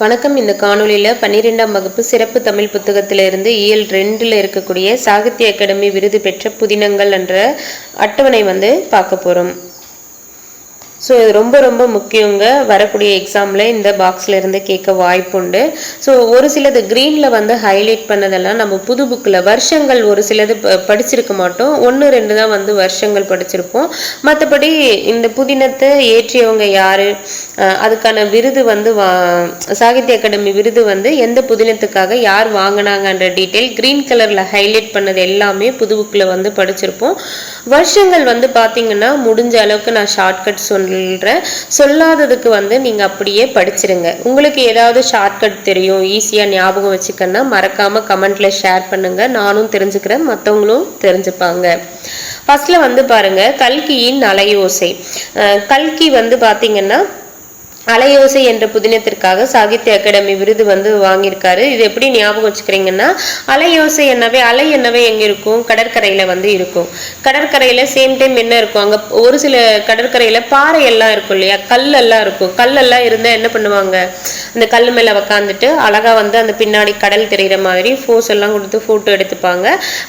வணக்கம். இந்த காணொளியில் பன்னிரெண்டாம் வகுப்பு சிறப்பு தமிழ் புத்தகத்திலிருந்து இயல் ரெண்டில் இருக்கக்கூடிய சாகித்ய அகாடமி விருது பெற்ற புதினங்கள் என்ற அட்டவணை வந்து பார்க்க போகிறோம் ஸோ இது ரொம்ப ரொம்ப முக்கியங்க. வரக்கூடிய எக்ஸாமில் இந்த பாக்ஸில் இருந்து கேட்க வாய்ப்புண்டு. ஸோ ஒரு சிலது க்ரீனில் வந்து ஹைலைட் பண்ணதெல்லாம் நம்ம புது புக்கில் வருஷங்கள் ஒரு சிலது ப- படிச்சிருக்க மாட்டோம். ஒன்று ரெண்டு தான் வந்து வருஷங்கள் படிச்சிருப்போம். மற்றபடி இந்த புதினத்தை ஏற்றியவங்க யார்? அதுக்கான விருது வந்து வா சாகித்ய அகாடமி விருது வந்து எந்த புதினத்துக்காக யார் வாங்கினாங்கன்ற டீட்டெயில் க்ரீன் கலரில் ஹைலைட் பண்ணது எல்லாமே புது புக்கில் வந்து படிச்சிருப்போம். வருஷங்கள் வந்து பார்த்தீங்கன்னா முடிஞ்ச அளவுக்கு நான் ஷார்ட்கட் சொல்கிறேன் சொல்லாததுக்கு வந்து நீங்கள் அப்படியே படிச்சிருங்க. உங்களுக்கு ஏதாவது ஷார்ட்கட் தெரியும் ஈஸியாக ஞாபகம் வச்சுக்கன்னா மறக்காமல் கமெண்ட்டில் ஷேர் பண்ணுங்கள் நானும் தெரிஞ்சுக்கிறேன் மற்றவங்களும் தெரிஞ்சுப்பாங்க. ஃபர்ஸ்ட்ல வந்து பாருங்க கல்கியின் அலையோசை அஹ் கல்கி வந்து பார்த்தீங்கன்னா அலையோசை என்ற புதினத்திற்காக சாகித்ய அகாடமி விருது வந்து வாங்கியிருக்காரு. இது எப்படி ஞாபகம் வச்சுக்கிறீங்கன்னா அலையோசை என்னவே அலை என்னவே எங்க இருக்கும்? கடற்கரையில வந்து இருக்கும். கடற்கரையில சேம் டைம் என்ன இருக்கும்? அங்க ஒரு சில கடற்கரையில பாறை எல்லாம் இருக்கும் இல்லையா? கல்லெல்லாம் இருக்கும். கல்லெல்லாம் இருந்தா என்ன பண்ணுவாங்க? அந்த கல் மேல உக்காந்துட்டு அழகா வந்து அந்த பின்னாடி கடல் தெரிகிற மாதிரி ஃபோஸ் எல்லாம் கொடுத்து போட்டோ எடுத்துப்பாங்க.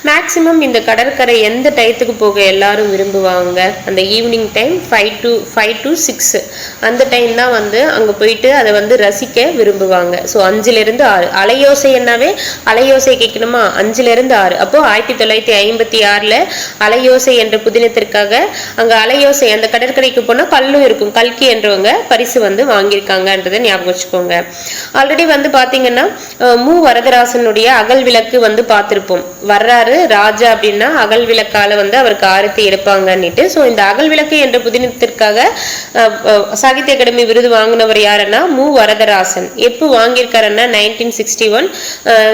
மேக்சிமம் இந்த கடற்கரை எந்த டயத்துக்கு போக எல்லாரும் விரும்புவாங்க? அந்த evening time five to five to six அந்த டைம் தான் வந்து அங்கே போயிட்டு அதை வந்து ரசிக்க விரும்புவாங்க. ஸோ அஞ்சுலேருந்து ஆறு. அலையோசை என்னவே? அலையோசை கேட்கணுமா? அஞ்சுலேருந்து ஆறு. அப்போ ஆயிரத்தி தொள்ளாயிரத்தி ஐம்பத்தி ஆறில் அலையோசை என்ற புதினத்திற்காக அங்கே அலையோசை அந்த கடற்கரைக்கு போனால் கல்லும் இருக்கும். கல்கி என்றவங்க பரிசு வந்து வாங்கியிருக்காங்கன்றதை ஞாபகம் வச்சுக்கோங்க. ஆல்ரெடி வந்து பார்த்தீங்கன்னா மு. வரதராசனுடைய அகல் விளக்கு வந்து பார்த்துருப்போம் வர்றாரு ராஜா அப்படின்னா அகல் விளக்கால வந்து அவருக்கு ஆரத்தி எடுப்பாங்கன்னுட்டு ஸோ இந்த அகல் விளக்கு என்ற புதினத்திற்காக சாகித்ய அகாடமி விருது வாங்கினவர் யாருன்னா மு. வரதராசன். எப்போ வாங்கியிருக்காருன்னா nineteen sixty one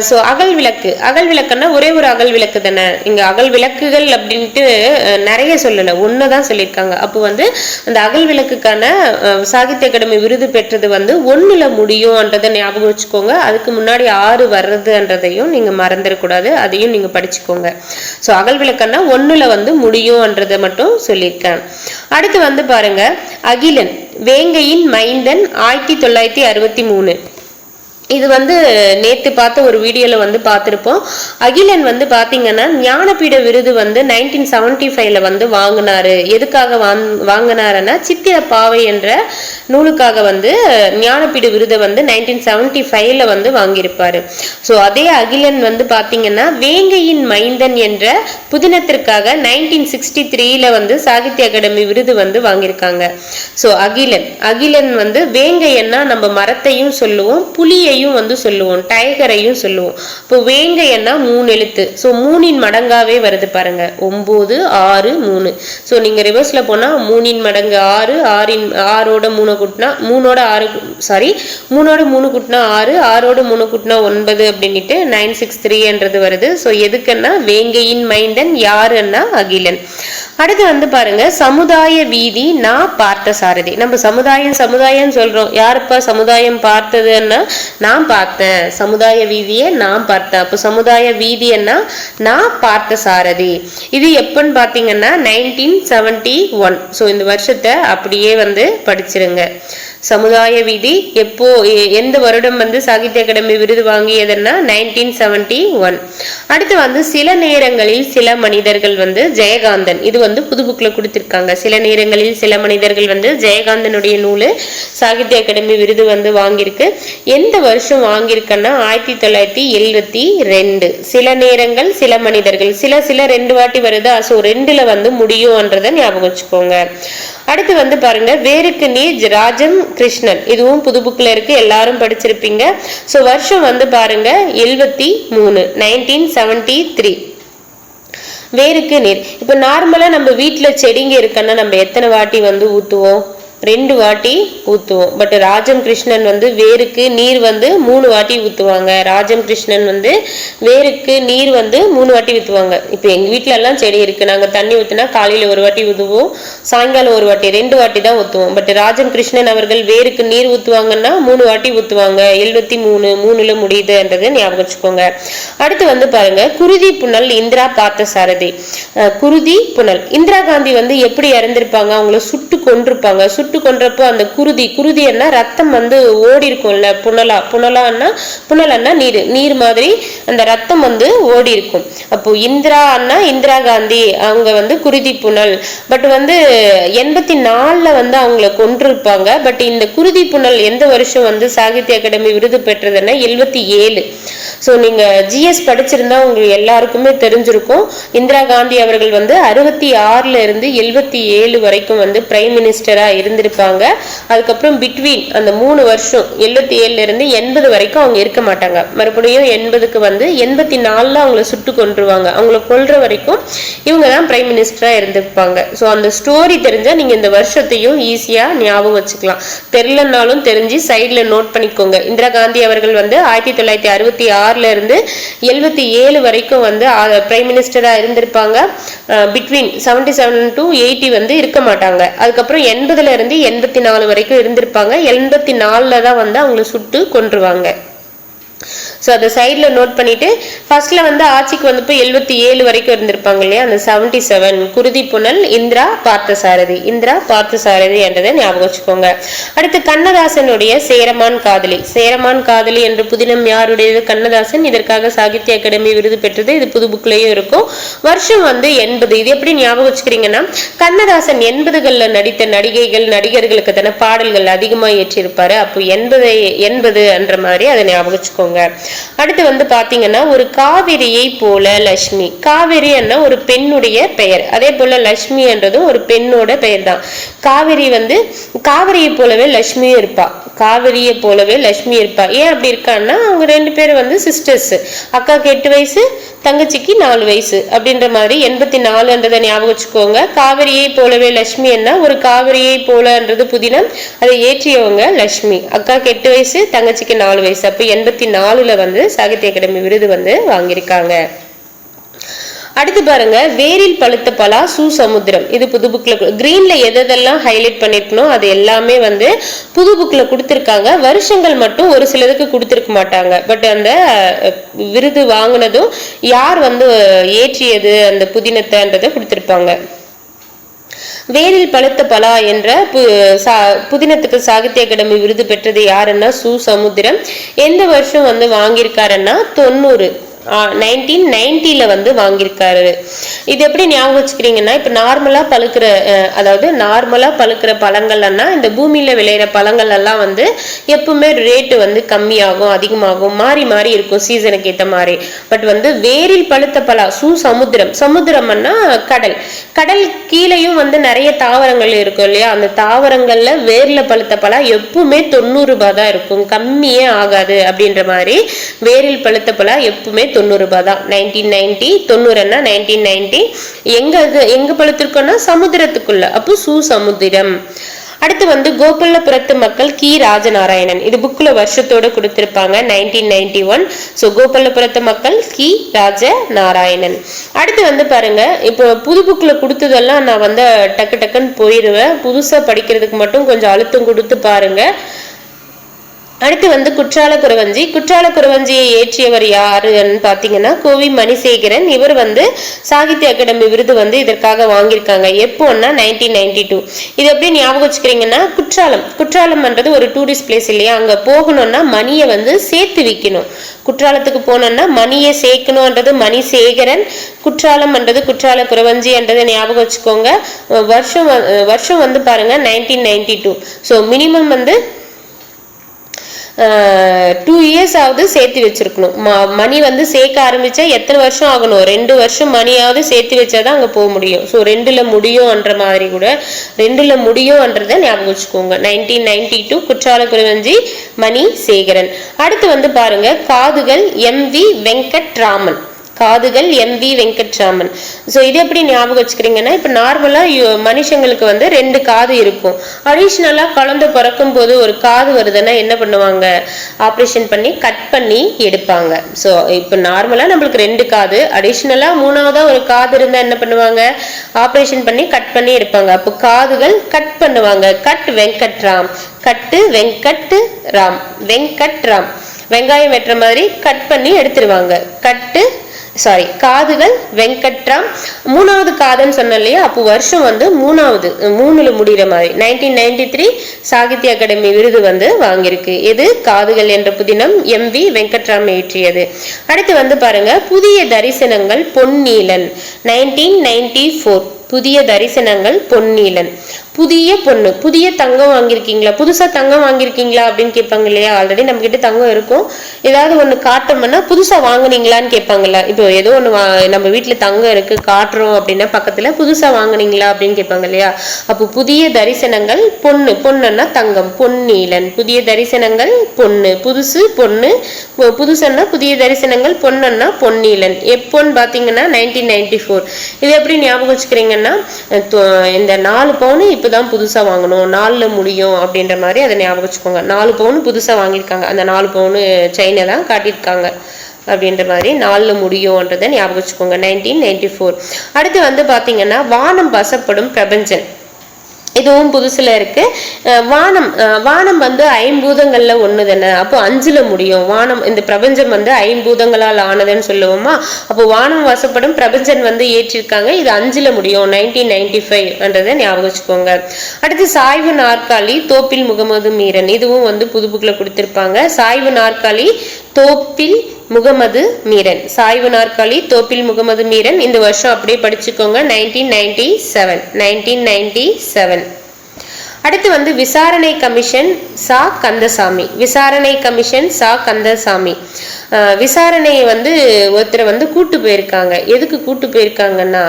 so Agal Vilakku. Agal விளக்குன்னா ஒரே ஒரு அகல் விளக்கு தானே. இங்கே அகல் விளக்குகள் அப்படின்ட்டு நிறைய சொல்லலை. ஒன்று தான் சொல்லியிருக்காங்க. அப்போ வந்து அந்த அகல் விளக்குக்கான சாகித்ய அகாடமி விருது பெற்றது வந்து ஒன்றில் முடியும்ன்றதை ஞாபகம் வச்சுக்கோங்க. அதுக்கு முன்னாடி ஆறு வர்றதுன்றதையும் நீங்கள் மறந்துடக்கூடாது. அதையும் நீங்கள் படிச்சுக்கோங்க. ஸோ அகல் விளக்குன்னா ஒன்றில் வந்து முடியும்ன்றதை மட்டும் சொல்லியிருக்கேன். அடுத்து வந்து பாருங்க அகிலன். வேங்கையின் மைந்தன் ஆயிரத்தி தொள்ளாயிரத்தி அறுபத்தி மூணு. இது வந்து நேற்று பார்த்த ஒரு வீடியோவில் வந்து பார்த்துருப்போம். அகிலன் வந்து பார்த்தீங்கன்னா ஞானபீட விருது வந்து நைன்டீன் செவன்டி ஃபைவ்ல வந்து வாங்கினாரு. எதுக்காக வாங் வாங்கினாருன்னா சித்திர பாவை என்ற நூலுக்காக வந்து ஞானபீட விருதை வந்து நைன்டீன் செவன்டி ஃபைவ்ல வந்து வாங்கியிருப்பாரு. ஸோ அதே அகிலன் வந்து பார்த்தீங்கன்னா வேங்கையின் மைந்தன் என்ற புதினத்திற்காக நைன்டீன் சிக்ஸ்டி த்ரீல வந்து சாகித்ய அகாடமி விருது வந்து வாங்கியிருக்காங்க. ஸோ அகிலன் அகிலன் வந்து வேங்கையன்னா நம்ம மரத்தையும் சொல்லுவோம் புலியையும் வந்து சொல்லுவோம் டைகரையும் சொல்லுவோம். இப்போ வேங்கையன்னா மூணு எழுத்து. ஸோ மூணின் மடங்காவே வருது பாருங்க. ஒம்பது ஆறு மூணு. ஸோ நீங்க ரிவர்ஸ்ல போனா மூணின் மடங்கு ஆறு ஆறின் ஆறோட மூணு கூட்டினா மூணோட ஆறு சாரி மூணோட மூணு கூட்டினா ஆறு ஆறோட மூணு கூட்டினா ஒன்பது அப்படின்ட்டு நைன் சிக்ஸ் த்ரீன்றது வருது. ஸோ எதுக்குன்னா வேங்கையின் மைந்தன் யாருன்னா அகிலன். அடுத்து வந்து பாருங்க சமுதாய வீதி நான் பார்த்த சாரதி. நம்ம சமுதாயம் சமுதாயம் சொல்றோம். யாருப்பா சமுதாயம் பார்த்ததுன்னா நான் பார்த்தேன் சமுதாய வீதியை நான் பார்த்தேன் அப்போ சமுதாய வீதியன்னா நான் பார்த்த சாரதி. இது எப்பன்னு பார்த்தீங்கன்னா நைன்டீன் செவன்டி ஒன் ஸோ இந்த வருஷத்தை அப்படியே வந்து படிச்சிருங்க. சமுதாய வீதி. எப்போ எ- எந்த வருடம் வந்து சாகித்ய அகாடமி விருது வாங்கியதுன்னா நைன்டீன் செவன்டி ஒன் அடுத்து வந்து சில நேரங்களில் சில மனிதர்கள் வந்து ஜெயகாந்தன். இது வந்து புது புக்கில் கொடுத்துருக்காங்க. சில நேரங்களில் சில மனிதர்கள் வந்து ஜெயகாந்தனுடைய நூல் சாகித்ய அகாடமி விருது வந்து வாங்கியிருக்கு. எந்த வருஷம் வாங்கியிருக்குன்னா ஆயிரத்தி தொள்ளாயிரத்தி எழுபத்தி ரெண்டு. சில நேரங்கள் சில மனிதர்கள். சில சில ரெண்டு வாட்டி வருதா. ஸோ ரெண்டுல வந்து முடியும்ன்றதை ஞாபகம் வச்சுக்கோங்க. அடுத்து வந்து பாருங்க வேருக்கு நீர் ராஜம் கிருஷ்ணன். இதுவும் புது புக்ல இருக்கு எல்லாரும் படிச்சிருப்பீங்க. ஸோ வருஷம் வந்து பாருங்க எழுபத்தி மூணு நைன்டீன் செவன்டி த்ரீ வேருக்கு நீர். இப்போ நார்மலாக நம்ம வீட்டில் செடிங்க இருக்குன்னா நம்ம எத்தனை வாட்டி வந்து ஊற்றுவோம் ரெண்டு வாட்டி ஊற்றுவோம் பட் ராஜம் கிருஷ்ணன் வந்து வேருக்கு நீர் வந்து மூணு வாட்டி ஊற்றுவாங்க ராஜம் கிருஷ்ணன் வந்து வேருக்கு நீர் வந்து மூணு வாட்டி ஊற்றுவாங்க இப்போ எங்கள் வீட்டிலலாம் செடி இருக்கு. நாங்கள் தண்ணி ஊற்றினா காலையில் ஒரு வாட்டி ஊற்றுவோம் சாயங்காலம் ஒரு வாட்டி ரெண்டு வாட்டி தான் ஊற்றுவோம் பட் ராஜம் கிருஷ்ணன் அவர்கள் வேருக்கு நீர் ஊற்றுவாங்கன்னா மூணு வாட்டி ஊற்றுவாங்க எழுபத்தி மூணு மூணுல முடியுதுன்றது ஞாபகம் வச்சுக்கோங்க. அடுத்து வந்து பாருங்க குருதி புனல் இந்திரா பார்த்த சாரதி. குருதி புனல். இந்திரா காந்தி வந்து எப்படி இறந்திருப்பாங்க? அவங்கள சுட்டு கொண்டிருப்பாங்க சுட்டு சுட்டு கொன்றப்போ அந்த குருதி குருதின்னா ரத்தம் வந்து ஓடி இருக்கும்ல புனலா புனலான்னா புனலன்னா நீர் நீர் மாதிரி அந்த ரத்தம் வந்து ஓடி இருக்கும் அப்போ இந்திரா அண்ணா இந்திரா காந்தி அவங்க வந்து குருதி புனல். பட் வந்து எண்பத்தி நாலுல வந்து அவங்கள கொன்றிருப்பாங்க. பட் இந்த குருதி புனல் எந்த வருஷம் வந்து சாகித்ய அகாடமி விருது பெற்றதுன்னா எழுபத்தி ஏழு. ஸோ நீங்க ஜிஎஸ் படிச்சிருந்தா உங்களுக்கு எல்லாருக்குமே தெரிஞ்சிருக்கும். இந்திரா காந்தி அவர்கள் வந்து அறுபத்தி ஆறுல இருந்து எழுபத்தி ஏழு வரைக்கும் வந்து பிரைம் மினிஸ்டரா இருந்திருப்பாங்க அதுக்கப்புறம் பிட்வீன் அந்த மூணு வருஷம் எழுபத்தி ஏழுல இருந்து எண்பது வரைக்கும் அவங்க இருக்க மாட்டாங்க. மறுபடியும் எண்பதுக்கு வந்து எண்பத்தி நாலுல அவங்கள சுட்டு கொண்டுருவாங்க அவங்கள கொல்ற வரைக்கும் இவங்க தான் பிரைம் மினிஸ்டரா இருந்திருப்பாங்க. ஸோ அந்த ஸ்டோரி தெரிஞ்சா நீங்க இந்த வருஷத்தையும் ஈஸியா ஞாபகம் வச்சுக்கலாம். தெரிலனாலும் தெரிஞ்சு சைட்ல நோட் பண்ணிக்கோங்க. இந்திரா காந்தி அவர்கள் வந்து ஆயிரத்தி தொள்ளாயிரத்தி அறுபத்தி ஆறுல இருந்து எழுபத்தி ஏழு வரைக்கும் வந்து பிரைம் மினிஸ்டரா இருந்திருப்பாங்க. Between seventy seven to eighty வந்து இருக்க மாட்டாங்க. அதுக்கப்புறம் எண்பதுல இருந்து எண்பத்தி நாலு வரைக்கும் இருந்திருப்பாங்க. எண்பத்தி நாலில் தான் வந்து அவங்கள சுட்டு கொன்றுவாங்க. ஸோ அதை சைடில் நோட் பண்ணிவிட்டு ஃபர்ஸ்ட்ல வந்து ஆட்சிக்கு வந்தப்போ எழுபத்தி ஏழு வரைக்கும் இருந்திருப்பாங்க இல்லையா? அந்த செவன்டி செவன் குருதி புனல் இந்திரா பார்த்தசாரதி. இந்திரா பார்த்தசாரதி என்றதை ஞாபகம் வச்சுக்கோங்க. அடுத்து கண்ணதாசனுடைய சேரமான் காதலி. சேரமான் காதலி என்ற புதினம் யாருடையது? கண்ணதாசன். இதற்காக சாகித்ய அகாடமி விருது பெற்றது. இது புது புக்லேயும் இருக்கும். வருஷம் வந்து எண்பது. இது எப்படி ஞாபகம் வச்சுக்கிறீங்கன்னா கண்ணதாசன் எண்பதுகளில் நடித்த நடிகைகள் நடிகர்களுக்கு தானே பாடல்கள் அதிகமாக ஏற்றிருப்பாரு. அப்போ எண்பது எண்பது என்ற மாதிரி அதை ஞாபகம் வச்சுக்கோங்க. அடுத்து வந்து பாத்தீங்கன்னா ஒரு காவிரியை போல லட்சுமி காவிரி என்ன ஒரு பெண்ணுடைய பெயர். அதே போல லக்ஷ்மி என்றதும் ஒரு பெண்ணோட பெயர் தான் காவிரி வந்து காவிரியை போலவே லக்ஷ்மியும் இருப்பா. காவிரியை போலவே லட்சுமி இருப்பா. ஏன் அப்படி இருக்கான்னா அவங்க ரெண்டு பேரும் வந்து சிஸ்டர்ஸ் அக்காவுக்கு எட்டு வயசு தங்கச்சிக்கு நாலு வயசு அப்படின்ற மாதிரி எண்பத்தி நாலுன்றதை ஞாபகம் வச்சுக்கோங்க. காவிரியை போலவே லக்ஷ்மி என்ன? ஒரு காவிரியை போலன்றது புதினம். அதை ஏற்றியவங்க லட்சுமி. அக்காவுக்கு எட்டு வயசு தங்கச்சிக்கு நாலு வயசு. அப்போ எண்பத்தி நாலுல வந்து சாகித்ய அகாடமி விருது வந்து வாங்கியிருக்காங்க. அடுத்து பாருங்க வேரில் பழுத்த பலா சுசமுத்திரம் இது புது புக்ல கிரீன்ல எதெல்லாம் ஹைலைட் பண்ணிருக்கணும் அது எல்லாமே வந்து புது புக்ல கொடுத்துருக்காங்க. வருஷங்கள் மட்டும் ஒரு சிலதுக்கு கொடுத்துருக்க மாட்டாங்க. பட் அந்த விருது வாங்கினதும் யார் வந்து ஏற்றியது அந்த புதினத்தைன்றதை கொடுத்துருப்பாங்க. வேரில் பழுத்த பலா என்ற பு- சா- புதினத்துக்கு சாகித்ய அகாடமி விருது பெற்றது யாருன்னா சு சமுத்திரம். எந்த வருஷம் வந்து வாங்கியிருக்காருன்னா தொண்ணூறு. நைன்டீன் நைன்டில வந்து வாங்கியிருக்காரு. இது எப்படி ஞாபகம் வச்சுக்கிறீங்கன்னா இப்போ நார்மலா பழுக்கிற அதாவது நார்மலா பழுக்கிற பழங்கள்னா இந்த பூமியில விளையிற பழங்கள் எல்லாம் வந்து எப்பவுமே ரேட்டு வந்து கம்மியாகும் அதிகமாகும் மாறி மாறி இருக்கும் சீசனுக்கு ஏற்ற மாதிரி. பட் வந்து வேரில் பழுத்த பலா சு சமுத்திரம். சமுத்திரம்னா கடல். கடல் கீழேயும் வந்து நிறைய தாவரங்கள் இருக்கும் இல்லையா? அந்த தாவரங்கள்ல வேரில் பழுத்த பலா எப்பவுமே தொண்ணூறு ரூபாய் தான் இருக்கும். கம்மியே ஆகாது அப்படின்ற மாதிரி வேரில் பழுத்த பலா எப்பவுமே தொண்ணூறு ரூபாய் தான். நைன்டீன் நைன்டி தொண்ணூறுன்னா நைன்டீன் நைன்டி எங்க அது எங்க பழுத்திருக்கோம்னா சமுத்திரத்துக்குள்ள அப்போ சு சமுத்திரம் அடுத்து வந்து கோபாலபுரத்து மக்கள் கி. ராஜநாராயணன். இது புக்கில் வருஷத்தோட கொடுத்துருப்பாங்க நைன்டீன் நைன்டி ஒன் ஸோ கோபாலபுரத்து மக்கள் கி. ராஜ நாராயணன் அடுத்து வந்து பாருங்க இப்போ புது புக்கில் கொடுத்ததெல்லாம் நான் வந்து டக்கு டக்குன்னு போயிடுவேன். புதுசாக படிக்கிறதுக்கு மட்டும் கொஞ்சம் அழுத்தம் கொடுத்து பாருங்க. அடுத்து வந்து குற்றால குறவஞ்சி குற்றால குறவஞ்சியை ஏற்றியவர் யாருன்னு பார்த்தீங்கன்னா கோவி மணிசேகரன். இவர் வந்து சாகித்ய அகாடமி விருது வந்து இதற்காக வாங்கியிருக்காங்க. எப்போன்னா நைன்டீன் நைன்டி டூ இது எப்படி ஞாபகம் வச்சுக்கிறீங்கன்னா குற்றாலம். குற்றாலம்ன்றது ஒரு டூரிஸ்ட் பிளேஸ் இல்லையா? அங்கே போகணும்னா மணியை வந்து சேர்த்து விற்கணும் குற்றாலத்துக்கு போனோம்னா மணியை சேர்க்கணுன்றது மணிசேகரன். குற்றாலம்ன்றது குற்றால குறவஞ்சின்றதை ஞாபகம் வச்சுக்கோங்க. வருஷம் வருஷம் வந்து பாருங்க nineteen ninety two so minimum வந்து டூ இயர்ஸ் ஆகுது சேர்த்து வச்சிருக்கணும். ம- மணி வந்து சேர்க்க ஆரம்பிச்சா எத்தனை வருஷம் ஆகணும்? ரெண்டு வருஷம் மணியாவது சேர்த்து வச்சாதான் அங்கே போக முடியும். ஸோ ரெண்டுல முடியும்ன்ற மாதிரி கூட ரெண்டுல முடியும்ன்றதை ஞாபகம் வச்சுக்கோங்க. Nineteen ninety two Kutrala Kuruvanji Mani Sekaran அடுத்து வந்து பாருங்க காதுகள் எம் வி வெங்கட்ராமன். காதுகள் எம் வி வெங்கட்ராமன். ஸோ இது எப்படி ஞாபகம் வச்சுக்கிறீங்கன்னா இப்போ நார்மலாக மனுஷங்களுக்கு வந்து ரெண்டு காது இருக்கும். அடிஷ்னலாக குழந்தை பிறக்கும் போது ஒரு காது வருதுன்னா என்ன பண்ணுவாங்க? ஆப்ரேஷன் பண்ணி கட் பண்ணி எடுப்பாங்க. ஸோ இப்போ நார்மலாக நம்மளுக்கு ரெண்டு காது அடிஷ்னலாக மூணாவதாக ஒரு காது இருந்தால் என்ன பண்ணுவாங்க? ஆப்ரேஷன் பண்ணி கட் பண்ணி எடுப்பாங்க. அப்போ காதுகள் கட் பண்ணுவாங்க. கட் வெங்கட்ராம். கட்டு வெங்கட் ராம். வெங்கட் ராம் வெங்காயம் வெட்டுற மாதிரி கட் பண்ணி எடுத்துருவாங்க. கட்டு சாரி காதுகள் வெங்கட்ராம். மூணாவது காதன்னு சொன்ன இல்லையா? அப்போ வருஷம் வந்து மூணாவது மூணுல முடிகிற மாதிரி. Nineteen ninety three Sahitya Akademi விருது வந்து வாங்கியிருக்கு. எது? காதுகள் என்ற புதினம் எம் வி வெங்கட்ராம் இயற்றியது. அடுத்து வந்து பாருங்க புதிய தரிசனங்கள் பொன்னீலன் நைன்டீன் நைன்டி ஃபோர் புதிய தரிசனங்கள் பொன்னீலன். புதிய பொண்ணு. புதிய தங்கம் வாங்கியிருக்கீங்களா? புதுசாக தங்கம் வாங்கியிருக்கீங்களா? அப்படின்னு கேட்பாங்க இல்லையா? ஆல்ரெடி நம்ம கிட்ட தங்கம் இருக்கும். ஏதாவது ஒன்று காட்டோம்னா புதுசாக வாங்குனீங்களான்னு கேட்பாங்கல்ல. இப்போ ஏதோ ஒன்று வா- நம்ம வீட்டில் தங்கம் இருக்கு காட்டுறோம் அப்படின்னா பக்கத்தில் புதுசாக வாங்குனீங்களா அப்படின்னு கேட்பாங்க இல்லையா? அப்போ புதிய தரிசனங்கள் பொண்ணு. பொண்ணுன்னா தங்கம் பொன்னீலன். புதிய தரிசனங்கள் பொண்ணு. புதுசு பொண்ணு. புதுசுன்னா புதிய தரிசனங்கள் பொண்ணுன்னா பொன்னீலன். எப்போன்னு பார்த்தீங்கன்னா நைன்டீன் நைன்டி ஃபோர் இது எப்படி ஞாபகம் வச்சுக்கிறீங்க என்னன்னா இந்த நாலு பவுன் இப்பதான் புதுசா வாங்கணும். நாலுல முடியும் அப்படின்ற மாதிரி அதை ஞாபகம் வச்சுக்கோங்க. நாலு பவுன் புதுசா வாங்கியிருக்காங்க. அந்த நாலு பவுன் செயினை தான் காட்டியிருக்காங்க. அப்படின்ற மாதிரி நாலில் முடியும்ன்றதை ஞாபகம் வச்சுக்கோங்க. நைன்டீன் நைன்டி ஃபோர் அடுத்து வந்து பார்த்தீங்கன்னா வானம் வசப்படும் பிரபஞ்சன். இதுவும் புதுசுல இருக்கு. வானம் வானம் வந்து ஐம்பூதங்கள்ல ஒண்ணு தானே அப்போ அஞ்சுல முடியும். வானம் இந்த பிரபஞ்சம் வந்து ஐம்பூதங்களால் ஆனதுன்னு சொல்லுவோமா? அப்போ வானம் வசப்படும் பிரபஞ்சன் வந்து ஏற்றிருக்காங்க. இது அஞ்சுல முடியும் நைன்டீன் நைன்டி ஃபைவ்ன்றதை ஞாபகம் வச்சுக்கோங்க. அடுத்து சாய்வு நாற்காலி தோப்பில் முகமது மீரன். இதுவும் வந்து புது புக்கில் கொடுத்திருப்பாங்க. சாய்வு நாற்காலி தோப்பில் முகமது மீரன். சாய்வு நாற்காலி தோப்பில் முகமது மீரன். இந்த வருஷம் அப்படியே படிச்சுக்கோங்க. Nineteen ninety seven nineteen ninety seven அடுத்து வந்து விசாரணை கமிஷன் சா. கந்தசாமி. விசாரணை கமிஷன் சா. கந்தசாமி. விசாரணையை வந்து ஒருத்தரை வந்து கூட்டு போயிருக்காங்க. எதுக்கு கூட்டு போயிருக்காங்கன்னா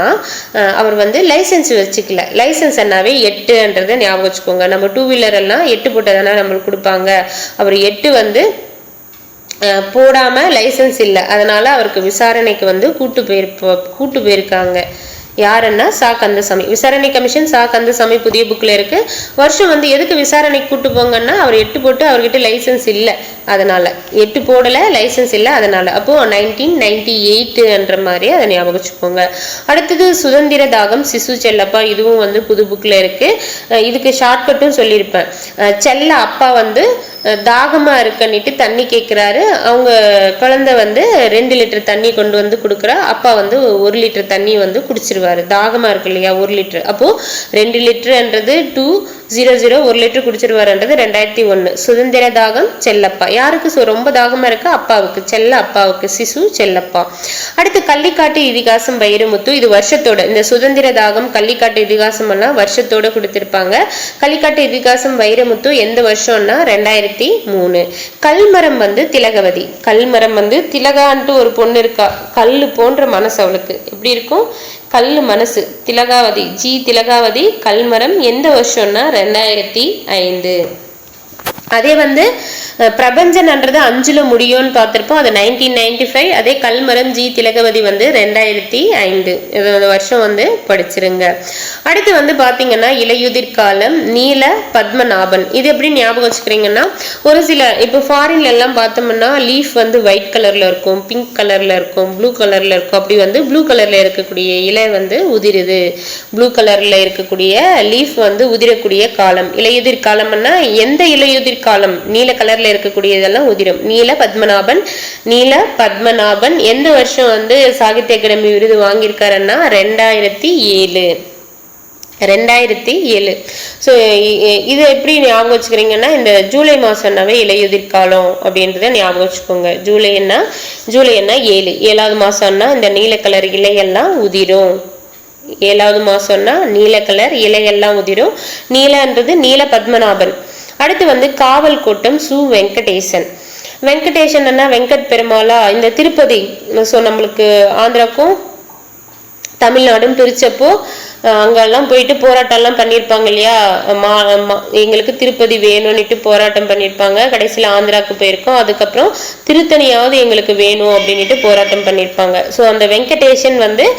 அவர் வந்து லைசென்ஸ் வச்சுக்கல. லைசென்ஸ் என்னாவே எட்டுன்றதை ஞாபகம் வச்சுக்கோங்க. நம்ம டூ வீலர் எல்லாம் எட்டு போட்டதானே நம்மளுக்கு கொடுப்பாங்க. அவர் எட்டு வந்து போடாமல் லைசன்ஸ் இல்லை. அதனால் அவருக்கு விசாரணைக்கு வந்து கூட்டு போயிருப்போ கூட்டு போயிருக்காங்க. யாருன்னா சா. கந்தசாமி. விசாரணை கமிஷன் சா. கந்தசாமி புதிய புக்கில் இருக்குது வருஷம் வந்து எதுக்கு விசாரணைக்கு கூட்டு போங்கன்னா அவர் எட்டு போட்டு அவர்கிட்ட லைசன்ஸ் இல்லை. அதனால். எட்டு போடலை லைசன்ஸ் இல்லை. அதனால். அப்போது நைன்டீன் நைன்டி எயிட்டுன்ற மாதிரி அதை ஞாபகம் வச்சுக்கோங்க. அடுத்தது சுதந்திர தாகம் சிசு செல்லப்பா. இதுவும் வந்து புது புக்கில் இருக்குது இதுக்கு ஷார்ட்கட்டும் சொல்லியிருப்பேன். செல்ல அப்பா வந்து தாகமாக தாகமா இருக்கன்னிட்டு தண்ணி கேட்குறாரு அவங்க குழந்தை வந்து ரெண்டு லிட்டர் தண்ணி கொண்டு வந்து கொடுக்குறா. அப்பா வந்து ஒரு லிட்டர் தண்ணி வந்து குடிச்சிருவாரு. தாகமா இருக்கு இல்லையா? ஒரு லிட்டர். அப்போ ரெண்டு லிட்டருன்றது டூ ஜீரோ ஜீரோ ஒரு லிட்டர் குடிச்சிருவாருன்றது ரெண்டாயிரத்தி ஒன்று சுதந்திர தாகம் செல்லப்பா. யாருக்கு ரொம்ப தாகமாக இருக்கு? அப்பாவுக்கு. செல்ல அப்பாவுக்கு. சிசு செல்லப்பா. அடுத்து கள்ளிக்காட்டு இதிகாசம் வைரமுத்து இது வருஷத்தோட இந்த சுதந்திர தாகம் கள்ளிக்காட்டு இதிகாசம் எல்லாம் வருஷத்தோட கொடுத்துருப்பாங்க. கள்ளிக்காட்டு இதிகாசம் வைரமுத்து எந்த வருஷம்னா ரெண்டாயிரத்தி மூணு. கல்மரம் வந்து திலகவதி. கல்மரம் வந்து திலகான்ட்டு ஒரு பொண்ணு இருக்கா. கல் போன்ற மனசு அவளுக்கு. எப்படி இருக்கும்? கல் மனசு. திலகாவதி. ஜி. திலகாவதி கல்மரம் எந்த வருஷம்னா ரெண்டாயிரத்தி ஐந்து. அதே வந்து பிரபஞ்சன்ன்றது அஞ்சுல முடியும்னு பார்த்திருப்போம். அது நைன்டீன் நைன்டி ஃபைவ் அதே கல்மரம் ஜி திலகவதி வந்து ரெண்டாயிரத்தி ஐந்து. இது வருஷம் வந்து படிச்சிருங்க. அடுத்து வந்து பார்த்தீங்கன்னா இலையுதிர் காலம் நீல பத்மநாபன். இது எப்படி ஞாபகம் வச்சுக்கிறீங்கன்னா ஒரு சில இப்போ ஃபாரின்ல எல்லாம் பார்த்தோம்னா லீஃப் வந்து ஒயிட் கலர்ல இருக்கும் பிங்க் கலர்ல இருக்கும் ப்ளூ கலர்ல இருக்கும். அப்படி வந்து ப்ளூ கலர்ல இருக்கக்கூடிய இலை வந்து உதிருது. ப்ளூ கலர்ல இருக்கக்கூடிய லீஃப் வந்து உதிரக்கூடிய காலம். இலையுதிர் காலம்னா எந்த இலையுதிர் காலம். நீல கலர்ல இருக்கக்கூடிய இதெல்லாம் உதிரும். நீல பத்மநாபன் நீல பத்மநாபன் எந்த வருஷம் வந்து சாகித்ய அகாடமி விருது வாங்கியிருக்காருன்னா ரெண்டாயிரத்தி ஏழு. ரெண்டாயிரத்தி ஏழு. ஸோ இதை எப்படி ஞாபகம் வச்சுக்கிறீங்கன்னா இந்த ஜூலை மாதம்னாவே இலையுதிர் காலம் அப்படின்றத ஞாபகம் வச்சுக்கோங்க. ஜூலைன்னா ஜூலைன்னா ஏழு. ஏழாவது மாதம்னா இந்த நீல கலர் இலையெல்லாம் உதிரும். ஏழாவது மாதம்னா நீல கலர் இலையெல்லாம் உதிரும். நீலன்றது நீல பத்மநாபன். அடுத்து வந்து காவல் கோட்டம் சு வெங்கடேசன். வெங்கடேசன்னா வெங்கட் பெருமாளா இந்த திருப்பதி ஸோ நம்மளுக்கு ஆந்திராக்கும் தமிழ்நாடும் பிரிச்சப்போ அங்கெல்லாம் போயிட்டு போராட்டம்லாம் பண்ணியிருப்பாங்க இல்லையா? மா மா- எங்களுக்கு திருப்பதி வேணும்னுட்டு போராட்டம் பண்ணியிருப்பாங்க. கடைசியில் ஆந்திராவுக்கு போயிருக்கோம். அதுக்கப்புறம் திருத்தணியாவது எங்களுக்கு வேணும் அப்படின்ட்டு போராட்டம் பண்ணியிருப்பாங்க. ஸோ அந்த வெங்கடேஷன் வந்து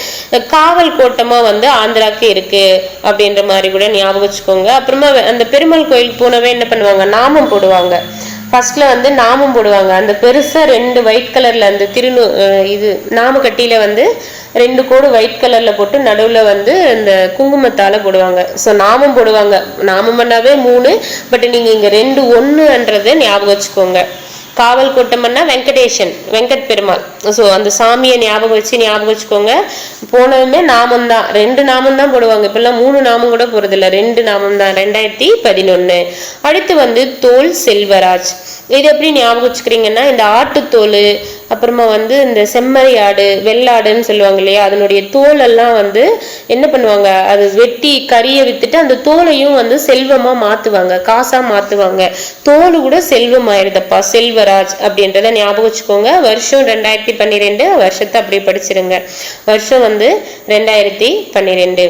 காவல் கோட்டமாக வந்து ஆந்திராவுக்கு இருக்குது அப்படின்ற மாதிரி கூட ஞாபகம் வச்சுக்கோங்க. அப்புறமா அந்த பெருமாள் கோயிலுக்கு போனவே என்ன பண்ணுவாங்க? நாமம் போடுவாங்க. ஃபர்ஸ்ட்ல வந்து நாமம் போடுவாங்க. அந்த பெருசா ரெண்டு ஒயிட் கலர்ல அந்த திருநூ இது நாமக்கட்டியில் வந்து ரெண்டு கோடு ஒயிட் கலர்ல போட்டு நடுவுல வந்து இந்த குங்குமத்தால போடுவாங்க. ஸோ நாமம் போடுவாங்க. நாமம் பண்ணாவே மூணு பட் நீங்க இங்க ரெண்டு ஒன்றுன்றதை ஞாபகம் வச்சுக்கோங்க. காவல் கூட்டம்னா வெங்கடேஷன் வெங்கட் பெருமாள். ஸோ அந்த சாமியை ஞாபகம் வச்சு ஞாபகம் வச்சுக்கோங்க. போனதுமே நாமம் தான். ரெண்டு நாமம் தான் போடுவாங்க. இப்பெல்லாம் மூணு நாமம் கூட போறதில்ல. ரெண்டு நாமம் தான். ரெண்டாயிரத்தி பதினொன்னு. அடுத்து வந்து தோல் செல்வராஜ். இது எப்படி ஞாபகம் வச்சுக்கிறீங்கன்னா இந்த ஆட்டுத்தோல் அப்புறமா வந்து இந்த செம்மறி ஆடு வெள்ளாடுன்னு சொல்லுவாங்க இல்லையா? அதனுடைய தோலெல்லாம் வந்து என்ன பண்ணுவாங்க? அது வெட்டி கறியை வித்துட்டு அந்த தோலையும் வந்து செல்வமா மாத்துவாங்க. காசா மாத்துவாங்க. தோல் கூட செல்வம் ஆயிருதப்பா செல்வராஜ் அப்படின்றத ஞாபகம் வச்சுக்கோங்க. வருஷம் ரெண்டாயிரத்தி பன்னிரெண்டு வருஷத்தை அப்படியே படிச்சிருங்க. வருஷம் வந்து ரெண்டாயிரத்தி பன்னிரெண்டு.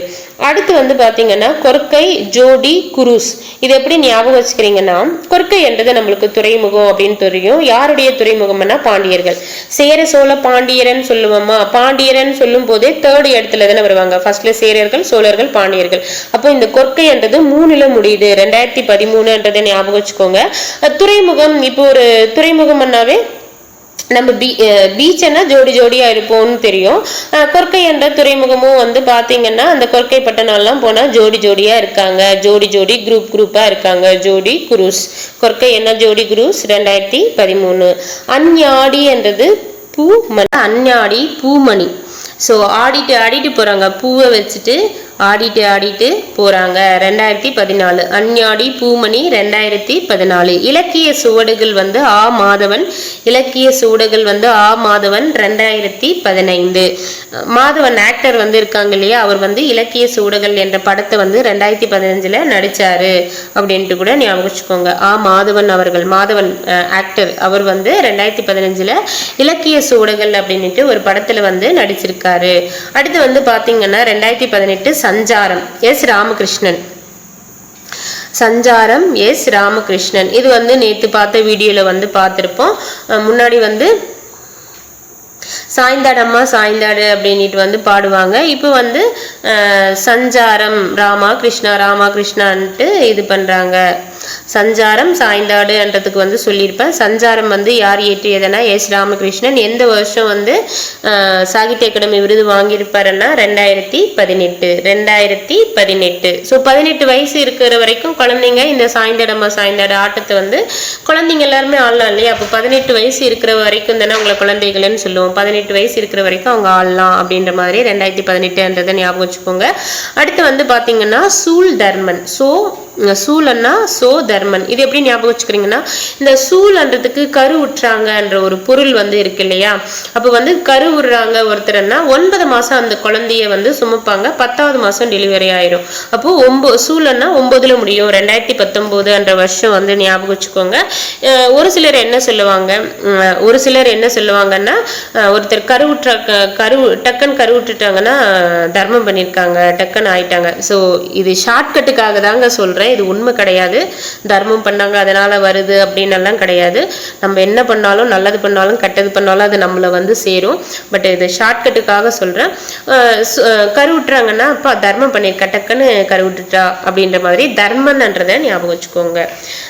அடுத்து வந்து பார்த்தீங்கன்னா கொற்கை ஜோடி குரூஸ். இது எப்படி ஞாபகம் வச்சுக்கிறீங்கன்னா கொற்கை என்றது நம்மளுக்கு துறைமுகம் அப்படின்னு தெரியும். யாருடைய துறைமுகம்னா பாண்டியர்கள். சேர சோழ பாண்டியரன் சொல்லுவோமா? பாண்டியரன் சொல்லும் போதே தேர்ட் இடத்துல தானே வருவாங்க. ஃபர்ஸ்ட்ல சேரர்கள் சோழர்கள் பாண்டியர்கள். அப்போ இந்த கொற்கை என்றது மூணுல முடியுது. ரெண்டாயிரத்தி பதிமூணுன்றதை ஞாபகம் வச்சுக்கோங்க. துறைமுகம் இப்போ ஒரு துறைமுகம்னாவே நம்ம பீ பீச்னா ஜோடி ஜோடியா இருப்போம்னு தெரியும். கொர்க்கை என்ற துறைமுகமும் வந்து பாத்தீங்கன்னா அந்த கொர்க்கை பட்டணம்லாம் போனா ஜோடி ஜோடியா இருக்காங்க. ஜோடி ஜோடி குரூப் குரூப்பா இருக்காங்க. ஜோடி குரூஸ். கொர்க்கை என்ன ஜோடி குரூஸ்? ரெண்டாயிரத்தி பதிமூணு. அஞ்ஞாடி என்றது பூமணி அஞ்ஞாடி பூமணி. ஸோ ஆடிட்டு ஆடிட்டு போறாங்க. பூவை வச்சுட்டு ஆடிட்டு ஆடிட்டு போகிறாங்க ரெண்டாயிரத்தி பதினாலு. அஞ்ஞாடி பூமணி ரெண்டாயிரத்தி பதினாலு. இலக்கிய சுவடுகள் வந்து ஆ மாதவன். இலக்கிய சுவடுகள் வந்து ஆ மாதவன் ரெண்டாயிரத்தி பதினைந்து. மாதவன் ஆக்டர் வந்து இருக்காங்க இல்லையா? அவர் வந்து இலக்கிய சுவடுகள் என்ற படத்தை வந்து ரெண்டாயிரத்தி பதினஞ்சில் நடிச்சாரு. அப்படின்ட்டு கூட ஞாபகம் வச்சுக்கோங்க. ஆ மாதவன் அவர்கள் மாதவன் ஆக்டர் அவர் வந்து ரெண்டாயிரத்தி பதினஞ்சில் இலக்கிய சுவடுகள் அப்படின்ட்டு ஒரு படத்தில் வந்து நடிச்சிருக்காரு. அடுத்து வந்து பார்த்தீங்கன்னா ரெண்டாயிரத்தி பதினெட்டு சஞ்சாரம். எஸ் ராமகிருஷ்ணன். சஞ்சாரம் எஸ் ராமகிருஷ்ணன். இது வந்து நேத்து பார்த்த வீடியோல வந்து பார்த்துருப்போம். முன்னாடி வந்து சாய்ந்தாடம்மா சாய்ந்தாடு அப்படின்ட்டு வந்து பாடுவாங்க. இப்போ வந்து சஞ்சாரம் ராமா கிருஷ்ணா ராமா கிருஷ்ணான்ட்டு இது பண்ணுறாங்க சஞ்சாரம் சாய்ந்தாடுன்றதுக்கு வந்து சொல்லியிருப்பேன். சஞ்சாரம் வந்து யார் இயற்றியதுன்னா எஸ் ராமகிருஷ்ணன். எந்த வருஷம் வந்து சாகித்ய அகாடமி விருது வாங்கியிருப்பாருன்னா ரெண்டாயிரத்தி பதினெட்டு. ரெண்டாயிரத்தி பதினெட்டு. ஸோ பதினெட்டு வயசு இருக்கிற வரைக்கும் குழந்தைங்க இந்த சாய்ந்தாடமா சாய்ந்தாடு ஆட்டத்தை வந்து குழந்தைங்க எல்லாருமே ஆடலாம் இல்லையா? அப்போ பதினெட்டு வயசு இருக்கிற வரைக்கும் தானே உங்களை குழந்தைகள்னு சொல்லுவோம். பதினெட்டு வயசு இருக்கிற வரைக்கும் அவங்க ஆடலாம் அப்படின்ற மாதிரி ரெண்டாயிரத்தி பதினெட்டுன்றதை ஞாபகம் வச்சுக்கோங்க. அடுத்து வந்து பார்த்தீங்கன்னா சூல் தர்மன். ஸோ சூலன்னா சோ தர்மன் இது எப்படி ஞாபகம் வச்சுக்கிறீங்கன்னா இந்த சூழன்றதுக்கு கரு உற்றாங்கன்ற ஒரு பொருள் வந்து இருக்கு இல்லையா? அப்போ வந்து கரு விடுறாங்க ஒருத்தர்னா ஒன்பது மாதம் அந்த குழந்தைய வந்து சுமப்பாங்க பத்தாவது மாதம் டெலிவரி ஆயிரும். அப்போ ஒம்பது சூலன்னா ஒம்பதுல முடியும் ரெண்டாயிரத்தி பத்தொன்பதுன்ற வருஷம் வந்து ஞாபகம் வச்சுக்கோங்க. ஒரு சிலர் என்ன சொல்லுவாங்க? ஒரு சிலர் என்ன சொல்லுவாங்கன்னா ஒருத்தர் கருவுற்ற க- கரு டக்குன்னு கருவுட்டுட்டாங்கன்னா தர்மம் பண்ணியிருக்காங்க டக்குன்னு ஆயிட்டாங்க. ஸோ இது ஷார்ட்கட்டுக்காக தாங்க சொல்கிறேன் சொல்றேன். இது உண்மை கிடையாது. தர்மம் பண்ணாங்க அதனால வருது அப்படின்னு எல்லாம் கிடையாது. நம்ம என்ன பண்ணாலும் நல்லது பண்ணாலும் கெட்டது பண்ணாலும் அது நம்மளை வந்து சேரும். பட் இது ஷார்ட்கட்டுக்காக சொல்றேன். அஹ் கருவுட்டுறாங்கன்னா அப்பா தர்மம் பண்ணியிருக்கா டக்குன்னு கருவுட்டுட்டா அப்படின்ற மாதிரி தர்மன்ன்றதை ஞாபகம் வச்சுக்கோங்க.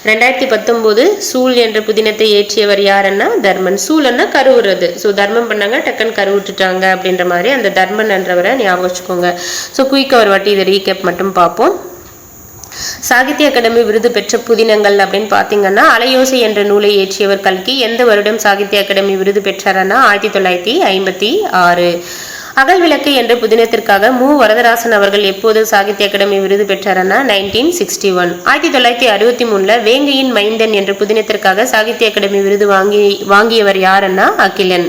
ரெண்டாயிரத்தி பத்தொன்பது சூழ் என்ற புதினத்தை ஏற்றியவர் யாருன்னா தர்மன். சூலன்னா கருவுறது. ஸோ தர்மம் பண்ணாங்க டக்குன்னு கருவுட்டுட்டாங்க அப்படின்ற மாதிரி அந்த தர்மன் என்றவரை ஞாபகம் வச்சுக்கோங்க. ஸோ குயிக்காக ஒரு வாட்டி இதை ரீகேப் மட்டும் பார்ப்போம். சாகித்ய அகாடமி விருது பெற்ற புதினங்கள் அப்படின்னு பார்த்தீங்கன்னா அலையோசை என்ற நூலை இயற்றியவர் கல்கி எந்த வருடம் சாகித்ய அகாடமி விருது பெற்றாரன்னா ஆயிரத்தி தொள்ளாயிரத்தி ஐம்பத்தி ஆறு. அகல் விளக்கு என்ற புதினத்திற்காக மு. வரதராசன் அவர்கள் எப்போது சாகித்ய அகாடமி விருது பெற்றாரன்னா நைன்டீன் சிக்ஸ்டி ஒன் ஆயிரத்தி தொள்ளாயிரத்தி அறுபத்தி மூணுல வேங்கையின் மைந்தன் என்ற புதினத்திற்காக சாகித்ய அகாடமி விருது வாங்கி வாங்கியவர் யாருன்னா அகிலன்.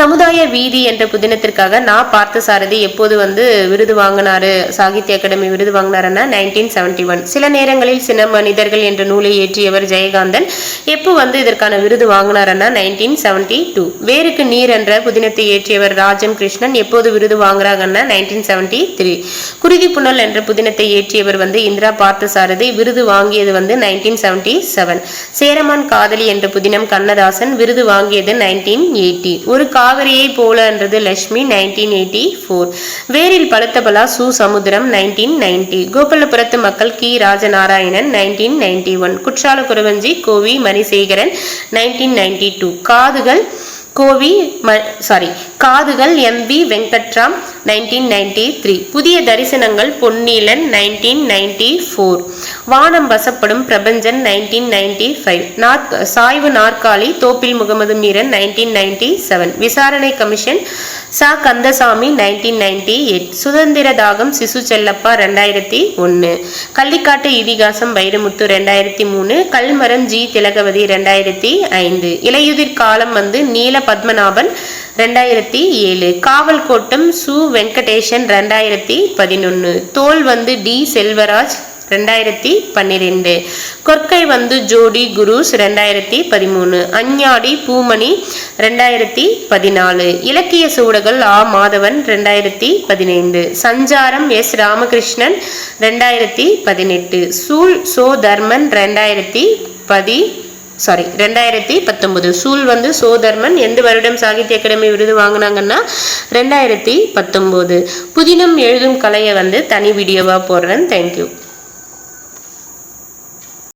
சமுதாய வீதி என்ற புதினத்திற்காக நான் பார்த்த சாரதி எப்போது வந்து விருது வாங்கினாரு? சாகித்ய அகாடமி விருது வாங்கினாருன்னா நைன்டீன் செவன்டி ஒன் சில நேரங்களில் சில மனிதர்கள் என்ற நூலை இயற்றியவர் ஜெயகாந்தன். எப்போ வந்து இதற்கான விருது வாங்கினாருன்னா நைன்டீன் செவன்டி டூ வேருக்கு நீர் என்ற புதினத்தை இயற்றியவர் ராஜம் கிருஷ்ணன் எப்போது விருது வாங்குறாங்கன்னா நைன்டீன் செவன்டி த்ரீ குருதி புனல் என்ற புதினத்தை இயற்றியவர் வந்து இந்திரா பார்த்தசாரதி. விருது வாங்கியது வந்து நைன்டீன் செவன்டி செவன் சேரமான் காதலி என்ற புதினம் கண்ணதாசன் விருது வாங்கியது நைன்டீன் எயிட்டி ஒரு காவிரியை போலன்றது லட்சுமி நைன்டீன் எயிட்டி ஃபோர் வேரில் பழுத்த பலா சு சமுத்திரம் நைன்டீன் நைன்டி கோபாலபுரத்து மக்கள் கி. ராஜநாராயணன் நைன்டீன் நைன்டி ஒன் குற்றால குரவஞ்சி Kovi Manisekaran nineteen ninety two காதுகள் கோவி ம சாரி காதுகள் M V Venkatram nineteen ninety three புதிய தரிசனங்கள் பொன்னீலன் நைன்டீன் நைன்டி ஃபோர் வானம் வசப்படும் பிரபஞ்சன் நைன்டீன் நைன்டி ஃபைவ் நாற் சாய்வு நாற்காலி Thoppil Mohammed Meeran nineteen ninety seven விசாரணை கமிஷன் சா. கந்தசாமி நைன்டீன் நைன்டி எயிட் சுதந்திர தாகம் சிசு செல்லப்பா ரெண்டாயிரத்தி ஒன்று கள்ளிக்காட்டு இதிகாசம் வைரமுத்து ரெண்டாயிரத்தி மூணு. கல்மரம் ஜி. திலகவதி ரெண்டாயிரத்தி ஐந்து. இலையுதிர் காலம் வந்து நீல பத்மநாபன் ரெண்டாயிரத்தி ஏழு. காவல் கோட்டம் சு. வெங்கடேஷன் ரெண்டாயிரத்தி பதினொன்று தோல் வந்து டி. செல்வராஜ் ரெண்டாயிரத்தி பன்னிரெண்டு. கொற்கை வந்து ஜோடி குருஸ் ரெண்டாயிரத்தி பதிமூணு. அஞ்ஞாடி பூமணி ரெண்டாயிரத்தி பதினாலு. இலக்கிய சூடகள் ஆ மாதவன் ரெண்டாயிரத்தி பதினைந்து. சஞ்சாரம் எஸ் ராமகிருஷ்ணன் ரெண்டாயிரத்தி பதினெட்டு. சூல் சோ தர்மன் ரெண்டாயிரத்தி பதி சாரி ரெண்டாயிரத்தி பத்தொன்பது. சூல் வந்து சோதர்மன் எந்த வருடம் சாகித்ய அகாடமி விருது வாங்கினாங்கன்னா ரெண்டாயிரத்தி பத்தொம்போது புதினம் எழுதும் கலையை வந்து தனி வீடியோவாக போடுறேன். தேங்க்யூ